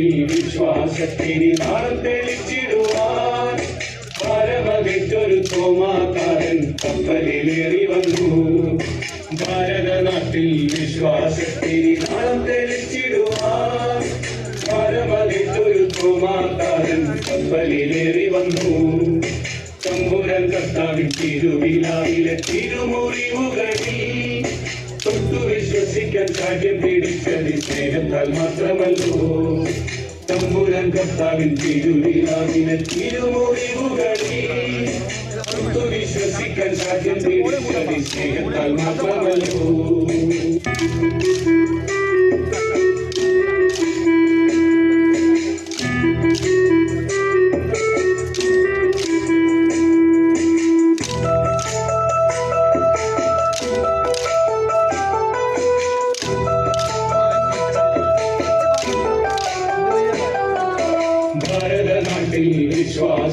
നാട്ടിൽ വിശ്വാസത്തിന് നാളം തെളിച്ചിടുവാൻ. പരമകെട്ടൊരു തോമാക്കാരൻ കപ്പലിലേറി വന്നു. ഭാരതനാട്ടിൽ വിശ്വാസത്തിന് നാളം തെളിച്ചിടുവാൻ. പരമകെട്ടൊരു തോമാക്കാരൻ കപ്പലിലേറി വന്നു. തമ്പുരൻ കർത്താവിൻ തിരുവിലാവിലെ തിരുമുറിവുകളിൽ തൊട്ടു വിശ്വസിക്കാൻ കാര്യം പിടിച്ചത് സ്നേഹത്താൽ മാത്രമല്ലോ തമ്പുരൻ കർത്താവിൻ തിരുവിലാവിലെ തിരുമുറിവുകളിൽ വിശ്വസിക്കാൻ സാധ്യം പിടിച്ചത് സ്നേഹത്താൽ മാത്രമല്ലോ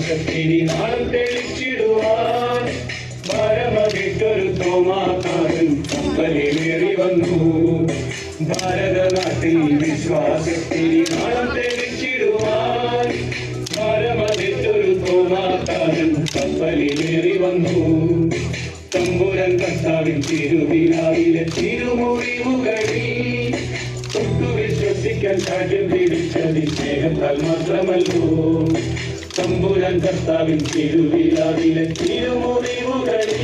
വിശ്വാസത്തിന് നാളം തെളിച്ചിടുവാൻ പരമകിട്ടൊരു തോമാക്കാരൻ കപ്പലിലേറി വന്നു. ഭാരതനാട്ടിൽ വിശ്വാസത്തിന് നാളം തെളിച്ചിടുവാൻ പരമകിട്ടൊരു തോമാക്കാരൻ കപ്പലിലേറി വന്നു. തമ്പുരൻ കർത്താവിൻ തിരുവിലാവിലെ തിരുമുറിവുകളിൽ തൊട്ടു വിശ്വസിക്കാൻ കാര്യം സ്നേഹത്താൽ മാത്രമല്ലോ. തമ്പുരാൻ കർത്താവിൻ തിരുവിലാവിലെ തിരുമുറിവുകളിൽ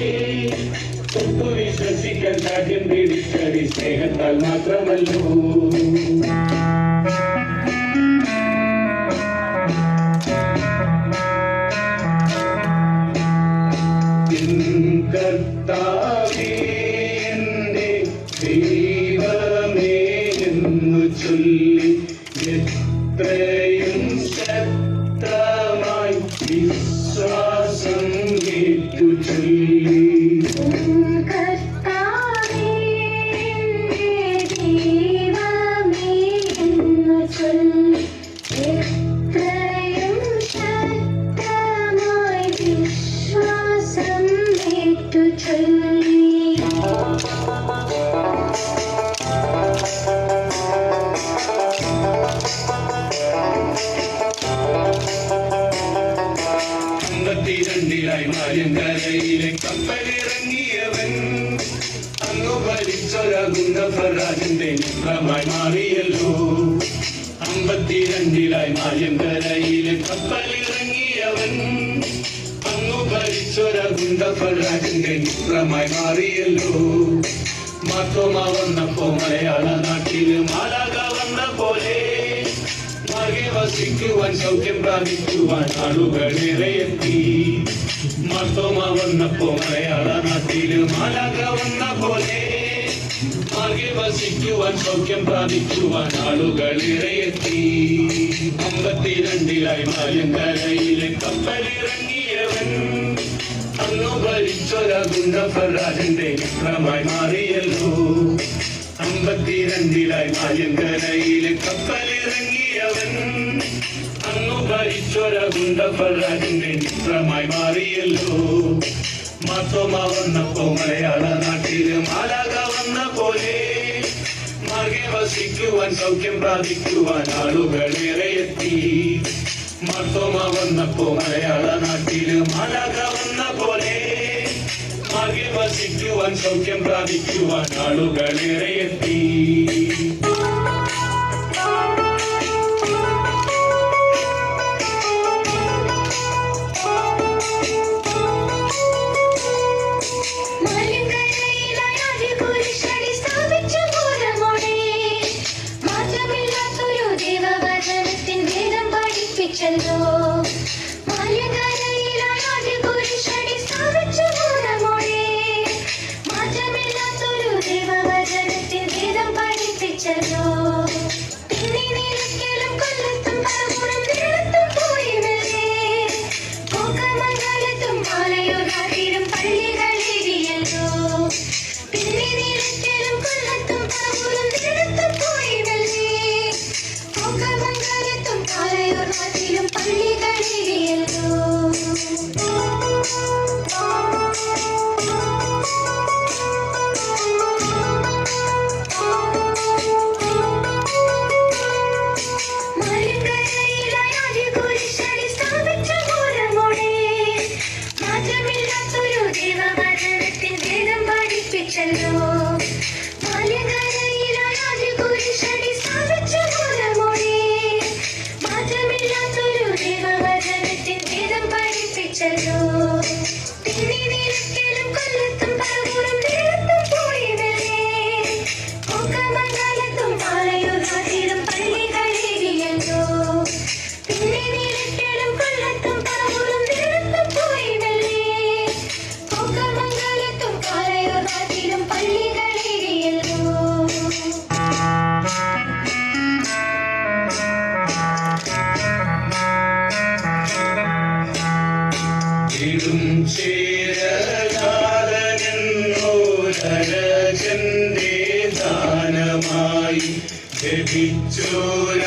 വിശ്വസിക്കാൻ കാര്യം പിടിച്ചത് സ്നേഹത്താൽ മാത്രമല്ലോ. you. നിത്രമായി മാറിയല്ലോ. അമ്പത്തിരണ്ടിലായി മായങ്കരയിലെ കപ്പലിറങ്ങിയവൻ. അങ്ങു ഭരിച്ചൊര ഫറാജിന്റെ നിത്രമായി മാറിയല്ലോ. മാത്രമ വന്നപ്പോ മലയാള നാട്ടിൽ മാലാക വന്ന പോലെ മാകെ വസിക്കുവാൻ സൗഖ്യം പ്രാപിക്കുവാൻ ആളുകളേറെ എത്തി മാത്തോമ വന്നപ്പോ മലയാള നാട്ടിൽ മാലാക വന്ന പോലെ വസിക്കുവാൻ സൗഖ്യം പ്രാപിക്കുവാൻ ആളുകൾ ഇറയെത്തി അമ്പത്തിരണ്ടിലായി മായങ്കരയിലെ കപ്പലിറങ്ങിയവൻ അന്നു ഭരിച്ചൊരകുണ്ട ഫറാജന്റെ മിത്രമായി മാറിയല്ലോ അമ്പത്തിരണ്ടിലായി മായങ്കരയിലെ കപ്പലിറങ്ങിയവൻ അന്നു ഭരിച്ചൊരകുണ്ട ഫറാജന്റെ മിത്രമായി മാറിയല്ലോ. മാത്തോമ വന്നപ്പോ മലയാള നാട്ടിൽ മാലാക വന്ന പോലെ മാർഗെ വസിക്കുവാൻ സൗഖ്യം പ്രാപിക്കുവാൻ ആളുകളേറെ എത്തി. മാത്തോമ വന്നപ്പോ മലയാള നാട്ടിൽ മാലാക വന്ന പോലെ മാർഗെ വസിക്കുവാൻ സൗഖ്യം പ്രാപിക്കുവാൻ ആളുകളേറെ എത്തി. gentle. चलो बोलेगा ഇടും ചേരനാഥനെന്നോരജന്റെ ദാനമായി ലഭിച്ചോരാ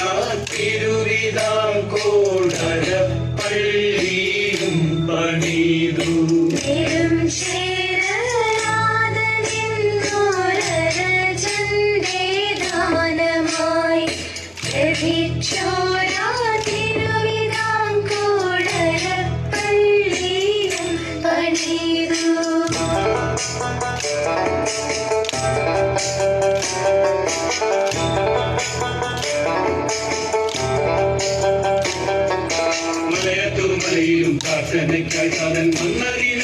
காசனை கழன் மன்னரின்